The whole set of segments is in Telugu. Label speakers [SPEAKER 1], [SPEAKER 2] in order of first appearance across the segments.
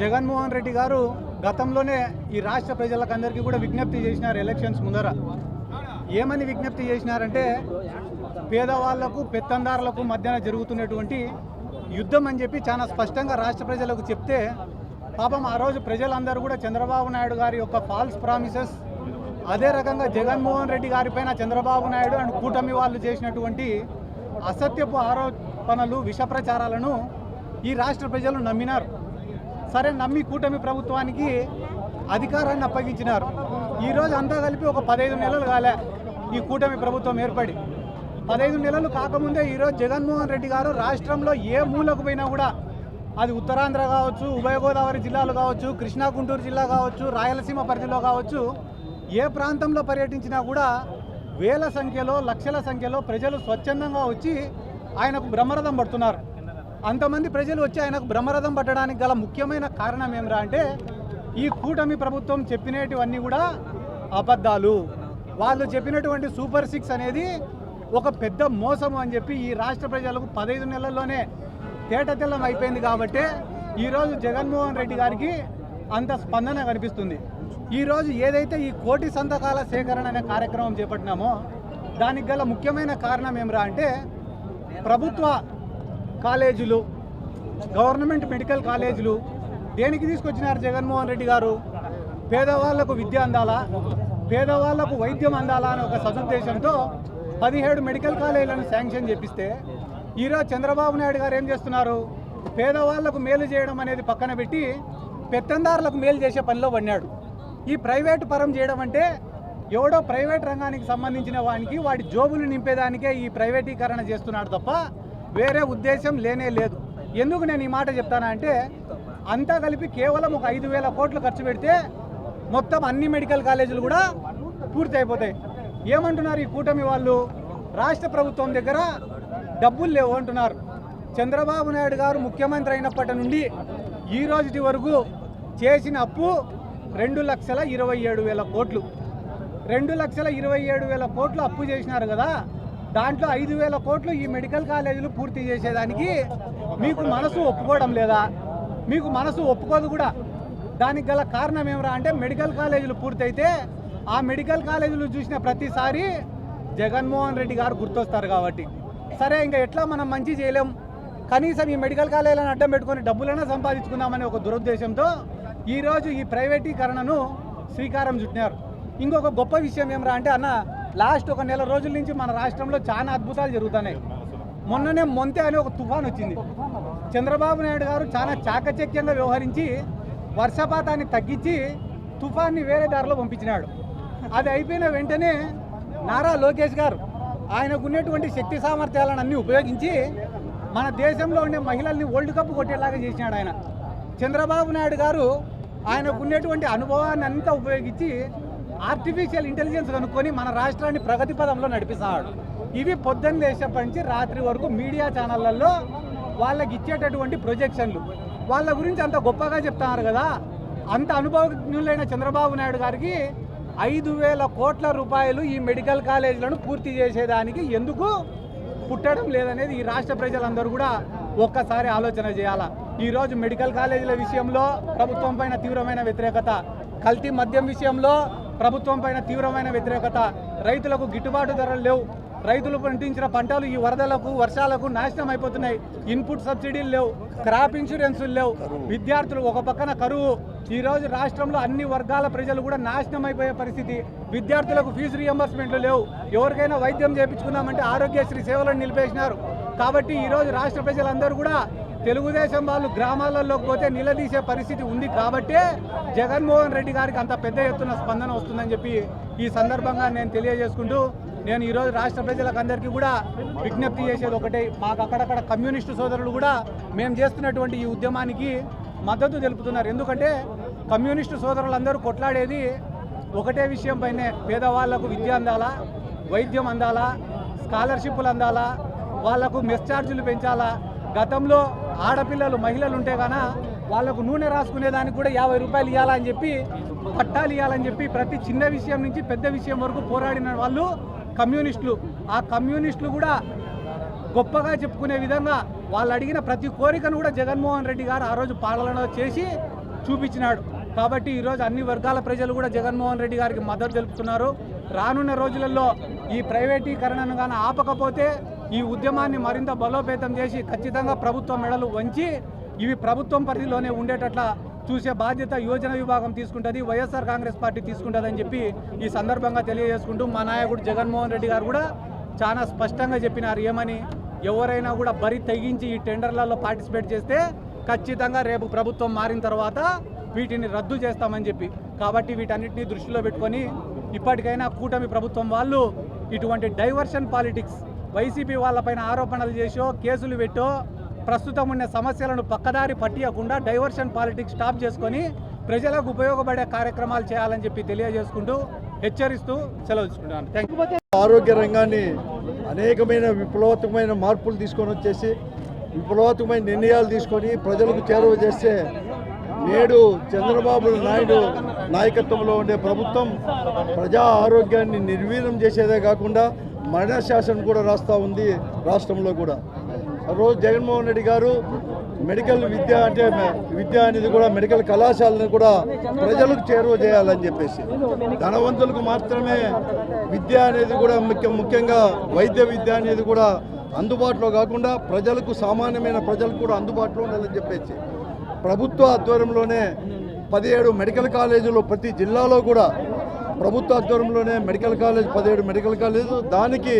[SPEAKER 1] జగన్మోహన్ రెడ్డి గారు గతంలోనే ఈ రాష్ట్ర ప్రజలకందరికీ కూడా విజ్ఞప్తి చేసినారు ఎలక్షన్స్ ముందర. ఏమని విజ్ఞప్తి చేసినారంటే పేదవాళ్ళకు పెత్తందారులకు మధ్యన జరుగుతున్నటువంటి యుద్ధం అని చెప్పి చాలా స్పష్టంగా రాష్ట్ర ప్రజలకు చెప్తే పాపం ఆ రోజు ప్రజలందరూ కూడా చంద్రబాబు నాయుడు గారి యొక్క ఫాల్స్ ప్రామిసెస్ అదే రకంగా జగన్మోహన్ రెడ్డి గారిపైన చంద్రబాబు నాయుడు అండ్ కూటమి వాళ్ళు చేసినటువంటి అసత్యపు ఆరోపణలు విష ప్రచారాలను ఈ రాష్ట్ర ప్రజలు నమ్మినారు. సరే నమ్మి కూటమి ప్రభుత్వానికి అధికారాన్ని అప్పగించినారు. ఈరోజు అంతా కలిపి ఒక పదహైదు నెలలు కాలే ఈ కూటమి ప్రభుత్వం ఏర్పడి. పదహైదు నెలలు కాకముందే ఈరోజు జగన్మోహన్ రెడ్డి గారు రాష్ట్రంలో ఏ మూలకు పోయినా కూడా అది ఉత్తరాంధ్ర కావచ్చు ఉభయ గోదావరి జిల్లాలు కావచ్చు కృష్ణా గుంటూరు జిల్లా కావచ్చు రాయలసీమ పరిధిలో కావచ్చు ఏ ప్రాంతంలో పర్యటించినా కూడా వేల సంఖ్యలో లక్షల సంఖ్యలో ప్రజలు స్వచ్ఛందంగా వచ్చి ఆయనకు బ్రహ్మరథం పడుతున్నారు. అంతమంది ప్రజలు వచ్చి ఆయనకు బ్రహ్మరథం పట్టడానికి గల ముఖ్యమైన కారణం ఏమిరా అంటే ఈ కూటమి ప్రభుత్వం చెప్పినటువన్నీ కూడా అబద్ధాలు. వాళ్ళు చెప్పినటువంటి సూపర్ సిక్స్ అనేది ఒక పెద్ద మోసము అని చెప్పి ఈ రాష్ట్ర ప్రజలకు పదహైదు నెలల్లోనే తేటతెల్లం అయిపోయింది కాబట్టి ఈరోజు జగన్మోహన్ రెడ్డి గారికి అంత స్పందన కనిపిస్తుంది. ఈరోజు ఏదైతే ఈ కోటి సంతకాల సేకరణ అనే కార్యక్రమం చేపట్టినామో దానికి గల ముఖ్యమైన కారణం ఏమిరా అంటే ప్రభుత్వ కాలేజీలు గవర్నమెంట్ మెడికల్ కాలేజీలు దేనికి తీసుకొచ్చినారు జగన్మోహన్ రెడ్డి గారు? పేదవాళ్ళకు విద్య అందాలా? పేదవాళ్ళకు వైద్యం అందాలా అనే ఒక సదుద్దేశంతో పదిహేడు మెడికల్ కాలేజీలను శాంక్షన్ చేపిస్తే ఈరోజు చంద్రబాబు నాయుడు గారు ఏం చేస్తున్నారు? పేదవాళ్ళకు మేలు చేయడం అనేది పక్కన పెట్టి పెత్తందారులకు మేలు చేసే పనిలో పడినాడు. ఈ ప్రైవేటు పరం చేయడం అంటే ఎవడో ప్రైవేట్ రంగానికి సంబంధించిన వానికి వాడి జోబులు నింపేదానికే ఈ ప్రైవేటీకరణ చేస్తున్నాడు తప్ప వేరే ఉద్దేశం లేనే లేదు. ఎందుకు నేను ఈ మాట చెప్తానా అంటే అంతా కలిపి కేవలం ఒక ఐదు వేల కోట్లు ఖర్చు పెడితే మొత్తం అన్ని మెడికల్ కాలేజీలు కూడా పూర్తి అయిపోతాయి ఏమంటున్నారు ఈ కూటమి వాళ్ళు? రాష్ట్ర ప్రభుత్వం దగ్గర డబ్బులు లేవు అంటున్నారు. చంద్రబాబు నాయుడు గారు ముఖ్యమంత్రి అయినప్పటి నుండి ఈ రోజుటి వరకు చేసిన అప్పు రెండు లక్షల ఇరవై ఏడు వేల కోట్లు. రెండు లక్షల ఇరవై ఏడు వేల కోట్లు అప్పు చేసినారు కదా దాంట్లో ఐదు వేల కోట్లు ఈ మెడికల్ కాలేజీలు పూర్తి చేసేదానికి మీకు మనసు ఒప్పుకోవడం లేదా? మీకు మనసు ఒప్పుకోదు కూడా. దానికి గల కారణం ఏమరా అంటే మెడికల్ కాలేజీలు పూర్తయితే ఆ మెడికల్ కాలేజీలు చూసిన ప్రతిసారి జగన్మోహన్ రెడ్డి గారు గుర్తొస్తారు కాబట్టి. సరే ఇంకా ఎట్లా మనం మంచి చేయలేం? కనీసం ఈ మెడికల్ కాలేజీలను అడ్డం పెట్టుకొని డబ్బులైనా సంపాదించుకుందామనే ఒక దురుద్దేశంతో ఈరోజు ఈ ప్రైవేటీకరణను శ్రీకారం చుట్టినారు. ఇంకొక గొప్ప విషయం ఏమరా అంటే అన్న లాస్ట్ ఒక నెల రోజుల నుంచి మన రాష్ట్రంలో చాలా అద్భుతాలు జరుగుతున్నాయి. మొన్ననే మొంతే అనే ఒక తుఫాన్ వచ్చింది. చంద్రబాబు నాయుడు గారు చాలా చాకచక్యంగా వ్యవహరించి వర్షపాతాన్ని తగ్గించి తుఫాన్ని వేరే దారిలో పంపించినాడు. అది అయిపోయిన వెంటనే నారా లోకేష్ గారు ఆయనకు ఉన్నటువంటి శక్తి సామర్థ్యాలను అన్నీ ఉపయోగించి మన దేశంలో ఉండే మహిళల్ని వరల్డ్ కప్ కొట్టేలాగా చేసినాడు ఆయన. చంద్రబాబు నాయుడు గారు ఆయనకు ఉన్నటువంటి అనుభవాన్ని అంతా ఉపయోగించి ఆర్టిఫిషియల్ ఇంటెలిజెన్స్ కనుక్కొని మన రాష్ట్రాన్ని ప్రగతి పదంలో నడిపిస్తున్నాడు. ఇవి పొద్దున్న లేచినప్పటి నుంచి రాత్రి వరకు మీడియా ఛానళ్ళలో వాళ్ళకి ఇచ్చేటటువంటి ప్రొజెక్షన్లు. వాళ్ళ గురించి అంత గొప్పగా చెప్తున్నారు కదా. అంత అనుభవజ్ఞులైన చంద్రబాబు నాయుడు గారికి ఐదు వేల కోట్ల రూపాయలు ఈ మెడికల్ కాలేజీలను పూర్తి చేసేదానికి ఎందుకు పుట్టడం లేదనేది ఈ రాష్ట్ర ప్రజలందరూ కూడా ఒక్కసారి ఆలోచన చేయాలా? ఈరోజు మెడికల్ కాలేజీల విషయంలో ప్రభుత్వం పైన తీవ్రమైన వ్యతిరేకత. కల్తీ మద్యం విషయంలో ప్రభుత్వం పైన తీవ్రమైన వ్యతిరేకత. రైతులకు గిట్టుబాటు ధరలు లేవు. రైతులు పండించిన పంటలు ఈ వరదలకు వర్షాలకు నాశనం అయిపోతున్నాయి. ఇన్పుట్ సబ్సిడీలు లేవు. క్రాప్ ఇన్సూరెన్సులు లేవు. విద్యార్థులు ఒక పక్కన కరువు. ఈ రోజు రాష్ట్రంలో అన్ని వర్గాల ప్రజలు కూడా నాశనం అయిపోయే పరిస్థితి. విద్యార్థులకు ఫీజు రియంబర్స్మెంట్లు లేవు. ఎవరికైనా వైద్యం చేయించుకున్నామంటే ఆరోగ్యశ్రీ సేవలను నిలిపేసినారు. కాబట్టి ఈ రోజు రాష్ట్ర ప్రజలందరూ కూడా తెలుగుదేశం వాళ్ళు గ్రామాలలోకి పోతే నిలదీసే పరిస్థితి ఉంది కాబట్టే జగన్మోహన్ రెడ్డి గారికి అంత పెద్ద ఎత్తున స్పందన వస్తుందని చెప్పి ఈ సందర్భంగా నేను తెలియజేసుకుంటూ నేను ఈరోజు రాష్ట్ర ప్రజలకు అందరికీ కూడా విజ్ఞప్తి చేసేది ఒకటే. మాకు అక్కడక్కడ కమ్యూనిస్టు సోదరులు కూడా మేము చేస్తున్నటువంటి ఈ ఉద్యమానికి మద్దతు తెలుపుతున్నారు. ఎందుకంటే కమ్యూనిస్టు సోదరులందరూ కొట్లాడేది ఒకటే విషయం పైనే. పేదవాళ్ళకు విద్య అందాలా వైద్యం అందాలా స్కాలర్షిప్లు అందాలా వాళ్ళకు మెస్ ఛార్జీలు పెంచాలా. గతంలో ఆడపిల్లలు మహిళలు ఉంటే గాన వాళ్ళకు నూనె రాసుకునే దానికి కూడా యాభై రూపాయలు ఇవ్వాలని చెప్పి పట్టాలు ఇవ్వాలని చెప్పి ప్రతి చిన్న విషయం నుంచి పెద్ద విషయం వరకు పోరాడిన వాళ్ళు కమ్యూనిస్టులు. ఆ కమ్యూనిస్టులు కూడా గొప్పగా చెప్పుకునే విధంగా వాళ్ళు అడిగిన ప్రతి కోరికను కూడా జగన్మోహన్ రెడ్డి గారు ఆ రోజు పాలన చేసి చూపించినాడు. కాబట్టి ఈరోజు అన్ని వర్గాల ప్రజలు కూడా జగన్మోహన్ రెడ్డి గారికి మద్దతు తెలుపుతున్నారు. రానున్న రోజులలో ఈ ప్రైవేటీకరణను కానీ ఆపకపోతే ఈ ఉద్యమాన్ని మరింత బలోపేతం చేసి ఖచ్చితంగా ప్రభుత్వం మెడలు వంచి ఇవి ప్రభుత్వం పరిధిలోనే ఉండేటట్ల చూసే బాధ్యత యోజన విభాగం తీసుకుంటుంది వైఎస్ఆర్ కాంగ్రెస్ పార్టీ తీసుకుంటుందని చెప్పి ఈ సందర్భంగా తెలియజేసుకుంటూ మా నాయకుడు జగన్మోహన్ రెడ్డి గారు కూడా చాలా స్పష్టంగా చెప్పినారు. ఏమని? ఎవరైనా కూడా బరి తెగించి ఈ టెండర్లలో పార్టిసిపేట్ చేస్తే ఖచ్చితంగా రేపు ప్రభుత్వం మారిన తర్వాత వీటిని రద్దు చేస్తామని చెప్పి. కాబట్టి వీటన్నిటిని దృష్టిలో పెట్టుకొని ఇప్పటికైనా కూటమి ప్రభుత్వం వాళ్ళు ఇటువంటి డైవర్షన్ పాలిటిక్స్ వైసీపీ వాళ్ళపైన ఆరోపణలు చేసో కేసులు పెట్టో ప్రస్తుతం ఉన్న సమస్యలను పక్కదారి పట్టియకుండా డైవర్షన్ పాలిటిక్స్ స్టాప్ చేసుకొని ప్రజలకు ఉపయోగపడే కార్యక్రమాలు చేయాలని చెప్పి తెలియజేసుకుంటూ హెచ్చరిస్తూ సెలవు థ్యాంక్ యూ
[SPEAKER 2] ఆరోగ్య రంగాన్ని అనేకమైన విప్లవాత్మకమైన మార్పులు తీసుకొని వచ్చేసి విప్లవాత్మకమైన నిర్ణయాలు తీసుకొని ప్రజలకు చేరువ చేస్తే నేడు చంద్రబాబు నాయుడు నాయకత్వంలో ఉండే ప్రభుత్వం ప్రజా ఆరోగ్యాన్ని నిర్వీర్యం చేసేదే కాకుండా మరణ శాసనం కూడా రాస్తూ ఉంది రాష్ట్రంలో కూడా. రోజు జగన్మోహన్ రెడ్డి గారు మెడికల్ విద్య అంటే విద్య అనేది కూడా మెడికల్ కళాశాలను కూడా ప్రజలకు చేరువ చేయాలని చెప్పేసి. ధనవంతులకు మాత్రమే విద్య అనేది కూడా ముఖ్య ముఖ్యంగా వైద్య విద్య అనేది కూడా అందుబాటులో కాకుండా ప్రజలకు సామాన్యమైన ప్రజలకు కూడా అందుబాటులో ఉండాలని చెప్పేసి. ప్రభుత్వ ఆధ్వర్యంలోనే పదిహేడు మెడికల్ కాలేజీలు ప్రతి జిల్లాలో కూడా ప్రభుత్వ ఆధ్వర్యంలోనే మెడికల్ కాలేజ్ పదిహేడు మెడికల్ కాలేజ్ దానికి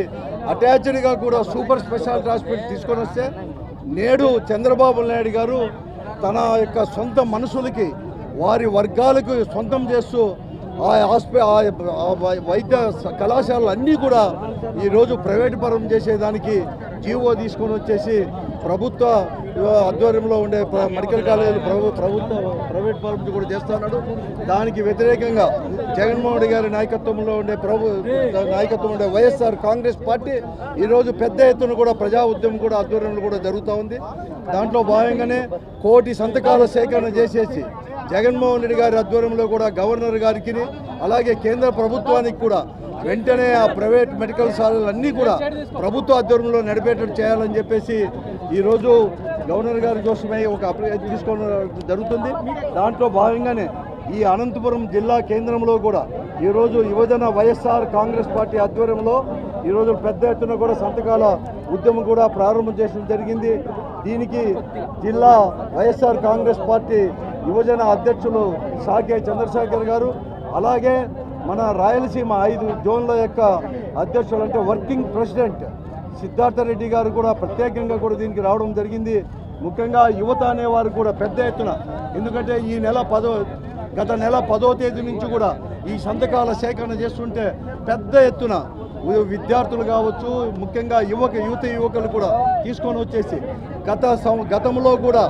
[SPEAKER 2] అటాచ్డ్గా కూడా సూపర్ స్పెషాలిటీ హాస్పిటల్ తీసుకొని వస్తే నేడు చంద్రబాబు నాయుడు గారు తన యొక్క సొంత మనుషులకి వారి వర్గాలకు సొంతం చేస్తూ ఆ హాస్పి ఆ వై- వైద్య కళాశాలలు అన్నీ కూడా ఈరోజు ప్రైవేట్ పరం చేసేదానికి జీవో తీసుకొని వచ్చేసి ప్రభుత్వ ఆధ్వర్యంలో ఉండే మెడికల్ కాలేజీలు ప్రభు ప్రభుత్వ ప్రైవేట్ పరం కూడా చేస్తున్నాడు దానికి వ్యతిరేకంగా జగన్మోహన్ రెడ్డి గారి నాయకత్వంలో ఉండే ప్రభు నాయకత్వం ఉండే వైఎస్ఆర్ కాంగ్రెస్ పార్టీ ఈరోజు పెద్ద ఎత్తున కూడా ప్రజా ఉద్యమం కూడా ఆధ్వర్యంలో కూడా జరుగుతూ ఉంది. దాంట్లో భాగంగానే కోటి సంతకాల సేకరణ చేసేసి జగన్మోహన్ రెడ్డి గారి ఆధ్వర్యంలో కూడా గవర్నర్ గారికి అలాగే కేంద్ర ప్రభుత్వానికి కూడా వెంటనే ఆ ప్రైవేట్ మెడికల్ సాలలు అన్నీ కూడా ప్రభుత్వ ఆధ్వర్యంలో నడిపేటట్టు చేయాలని చెప్పేసి ఈరోజు గవర్నర్ గారి కోసమై ఒక అప్లికేషన్ తీసుకోవడం జరుగుతుంది. దాంట్లో భాగంగానే ఈ అనంతపురం జిల్లా కేంద్రంలో కూడా ఈరోజు యువజన వైఎస్ఆర్ కాంగ్రెస్ పార్టీ ఆధ్వర్యంలో ఈరోజు పెద్ద ఎత్తున కూడా సంతకాల ఉద్యమం కూడా ప్రారంభం చేయడం జరిగింది. దీనికి జిల్లా వైఎస్ఆర్ కాంగ్రెస్ పార్టీ యువజన అధ్యక్షులు సాకే చంద్రశేఖర్ గారు అలాగే మన రాయలసీమ ఐదు జోన్ల యొక్క అధ్యక్షులు అంటే వర్కింగ్ ప్రెసిడెంట్ సిద్ధార్థ రెడ్డి గారు కూడా ప్రత్యేకంగా కూడా దీనికి రావడం జరిగింది. ముఖ్యంగా యువత అనేవారు కూడా పెద్ద ఎత్తున. ఎందుకంటే ఈ నెల పదో గత నెల పదో తేదీ నుంచి కూడా ఈ సంతకాల సేకరణ చేస్తుంటే పెద్ద ఎత్తున విద్యార్థులు కావచ్చు ముఖ్యంగా యువక యువత యువకులు కూడా తీసుకొని వచ్చేసి గత సం- గతంలో కూడా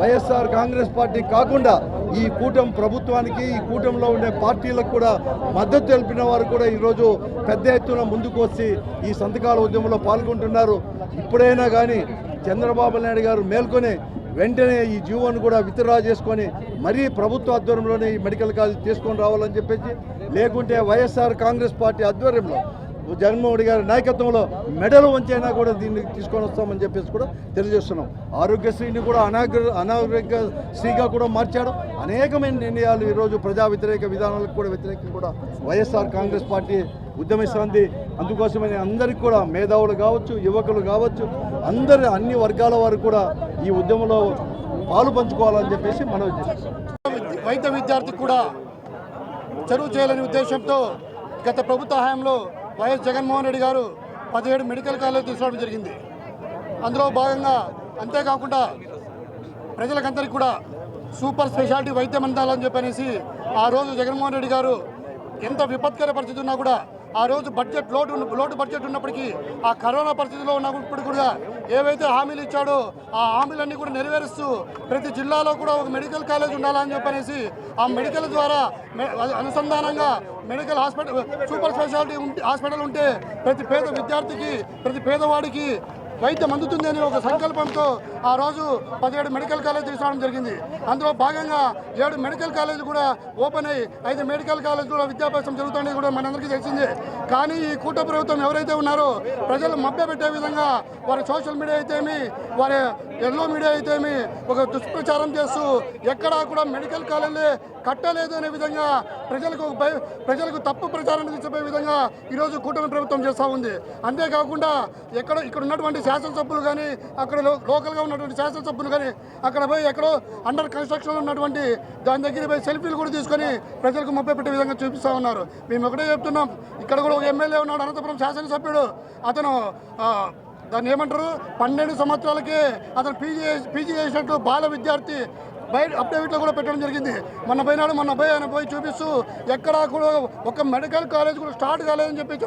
[SPEAKER 2] వైఎస్ఆర్ కాంగ్రెస్ పార్టీ కాకుండా ఈ కూటమి ప్రభుత్వానికి ఈ కూటమిలో ఉండే పార్టీలకు కూడా మద్దతు తెలిపిన వారు కూడా ఈరోజు పెద్ద ఎత్తున ముందుకు వచ్చి ఈ సంతకాల ఉద్యమంలో పాల్గొంటున్నారు. ఇప్పుడైనా కానీ చంద్రబాబు నాయుడు గారు మేల్కొని వెంటనే ఈ జీవోను కూడా విత్డ్రా చేసుకొని మరీ ప్రభుత్వ ఆధ్వర్యంలోనే ఈ మెడికల్ కాలేజ్ తీసుకొని రావాలని చెప్పేసి లేకుంటే వైఎస్ఆర్ కాంగ్రెస్ పార్టీ ఆధ్వర్యంలో జగన్మోహన్ గారి నాయకత్వంలో మెడలు వంచైనా కూడా దీన్ని తీసుకొని వస్తామని చెప్పేసి కూడా తెలియజేస్తున్నాం. ఆరోగ్యశ్రీని కూడా అనాగ్ర అనారోగ్య శ్రీగా కూడా మార్చాడు. అనేకమైన నిర్ణయాలు ఈరోజు ప్రజా వ్యతిరేక విధానాలకు కూడా వ్యతిరేకం కూడా వైఎస్ఆర్ కాంగ్రెస్ పార్టీ ఉద్యమిస్తుంది అందుకోసమని అందరికీ కూడా మేధావులు కావచ్చు యువకులు కావచ్చు అందరి అన్ని వర్గాల వారు కూడా ఈ ఉద్యమంలో పాలు పంచుకోవాలని చెప్పేసి మనం
[SPEAKER 3] వైద్య విద్యార్థి కూడా చదువు చేయాలనే ఉద్దేశంతో గత ప్రభుత్వ హయాంలో వైఎస్ జగన్మోహన్ రెడ్డి గారు పదిహేడు మెడికల్ కాలేజ్ తీసుకోవడం జరిగింది. అందులో భాగంగా అంతేకాకుండా ప్రజలకందరికీ కూడా సూపర్ స్పెషాలిటీ వైద్యం అందాలని చెప్పనేసి ఆ రోజు జగన్మోహన్ రెడ్డి గారు ఎంత విపత్కర పరిస్థితి ఉన్నా కూడా ఆ రోజు బడ్జెట్ లోటు లోటు బడ్జెట్ ఉన్నప్పటికీ ఆ కరోనా పరిస్థితిలో ఉన్నప్పుడు కూడా ఏవైతే హామీలు ఇచ్చాడో ఆ హామీలన్నీ కూడా నెరవేరుస్తూ ప్రతి జిల్లాలో కూడా ఒక మెడికల్ కాలేజ్ ఉండాలని చెప్పనేసి ఆ మెడికల్ ద్వారా అనుసంధానంగా మెడికల్ హాస్పిటల్ సూపర్ స్పెషాలిటీ ఉంటే హాస్పిటల్ ఉంటే ప్రతి పేద విద్యార్థికి ప్రతి పేదవాడికి వైద్యం అందుతుంది అనే ఒక సంకల్పంతో ఆ రోజు పదిహేడు మెడికల్ కాలేజ్ తీసుకురావడం జరిగింది. అందులో భాగంగా ఏడు మెడికల్ కాలేజీలు కూడా ఓపెన్ అయ్యి ఐదు మెడికల్ కాలేజ్ కూడా విద్యాభ్యాసం జరుగుతుంది కూడా మనందరికీ తెలిసిందే. కానీ ఈ కూట ప్రభుత్వం ఎవరైతే ఉన్నారో ప్రజలు మభ్యపెట్టే విధంగా వారి సోషల్ మీడియా అయితేమి వారి ఎల్లో మీడియా అయితేమి ఒక దుష్ప్రచారం చేస్తూ ఎక్కడా కూడా మెడికల్ కాలేజీ కట్టలేదు అనే విధంగా ప్రజలకు ప్రజలకు తప్పు ప్రచారాన్ని చెప్పే విధంగా ఈరోజు కూటమి ప్రభుత్వం చేస్తూ ఉంది. అంతేకాకుండా ఎక్కడ ఇక్కడ ఉన్నటువంటి శాసనసభ్యులు కానీ అక్కడ లోకల్గా ఉన్నటువంటి శాసనసభ్యులు కానీ అక్కడ పోయి ఎక్కడో అండర్ కన్స్ట్రక్షన్ ఉన్నటువంటి దాని దగ్గర పోయి సెల్ఫీలు కూడా తీసుకొని ప్రజలకు ముప్పై పెట్టే విధంగా చూపిస్తూ ఉన్నారు. మేము ఒకటే చెప్తున్నాం. ఇక్కడ కూడా ఒక ఎమ్మెల్యే ఉన్నాడు అనంతపురం శాసనసభ్యుడు. అతను దాన్ని ఏమంటారు? పన్నెండు సంవత్సరాలకే అతను పీజీ పీజీ చేసినట్టు బాల విద్యార్థి బయట అప్డేట్లో కూడా పెట్టడం జరిగింది. మొన్న పోయినాడు మొన్న పోయి ఆయన పోయి చూపిస్తూ ఎక్కడా కూడా ఒక మెడికల్ కాలేజ్ కూడా స్టార్ట్ కాలేదని చెప్పి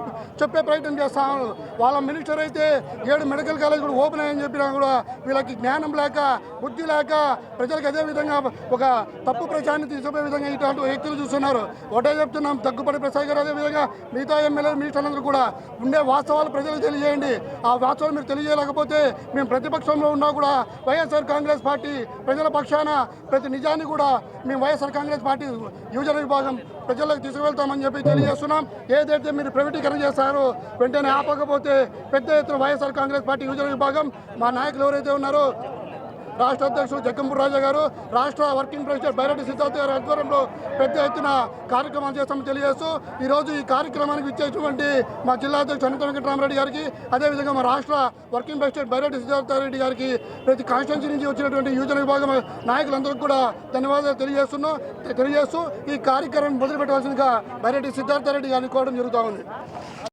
[SPEAKER 3] చెప్పే ప్రయత్నం చేస్తాను వాళ్ళ మినిస్టర్ అయితే ఏడు మెడికల్ కాలేజ్ కూడా ఓపెన్ అయ్యని చెప్పినా కూడా వీళ్ళకి జ్ఞానం లేక బుద్ధి లేక ప్రజలకు అదే విధంగా ఒక తప్పు ప్రచారాన్ని తీసుకుపోయే విధంగా ఇట్లాంటి వ్యక్తులు చూస్తున్నారు. ఒకటే చెప్తున్నాం తగ్గుపడి ప్రసాద్ గారు అదే విధంగా మిగతా ఎమ్మెల్యే మినిస్టర్లందరూ కూడా ఉండే వాస్తవాలు ప్రజలకు తెలియజేయండి. ఆ వాస్తవాలు మీరు తెలియజేయలేకపోతే మేము ప్రతిపక్షంలో ఉన్నా కూడా వైఎస్ఆర్ కాంగ్రెస్ పార్టీ ప్రజల పక్షాన ప్రతి నిజాన్ని కూడా మేము వైఎస్ఆర్ కాంగ్రెస్ పార్టీ యువజన విభాగం ప్రజలకు తీసుకువెళ్తామని చెప్పి తెలియజేస్తున్నాం. ఏదైతే మీరు ప్రైవేటీకరణ చేస్తారో వెంటనే ఆపకపోతే పెద్ద ఎత్తున వైఎస్ఆర్ కాంగ్రెస్ పార్టీ యువజన విభాగం మా నాయకులు ఎవరైతే ఉన్నారో రాష్ట్ర అధ్యక్షుడు జగ్గంపూర్ రాజా గారు రాష్ట్ర వర్కింగ్ ప్రెసిడెంట్ బైరెడ్డి సిద్ధార్థ గారి ఆధ్వర్యంలో పెద్ద ఎత్తున కార్యక్రమాలు చేస్తామని తెలియజేస్తూ ఈరోజు ఈ కార్యక్రమానికి ఇచ్చేటువంటి మా జిల్లా అధ్యక్షుడు అనంత వెంకటరామరెడ్డి గారికి అదేవిధంగా మా రాష్ట్ర వర్కింగ్ ప్రెసిడెంట్ బైరెడ్డి సిద్ధార్థ రెడ్డి గారికి ప్రతి కాన్స్టిట్యూన్సీ నుంచి వచ్చినటువంటి యువజన విభాగం నాయకులందరికీ కూడా ధన్యవాదాలు తెలియజేస్తున్నాం తెలియజేస్తూ ఈ కార్యక్రమం మొదలుపెట్టవలసిందిగా బైరెడ్డి సిద్ధార్థ రెడ్డి గారిని కోరడం జరుగుతూ ఉంది.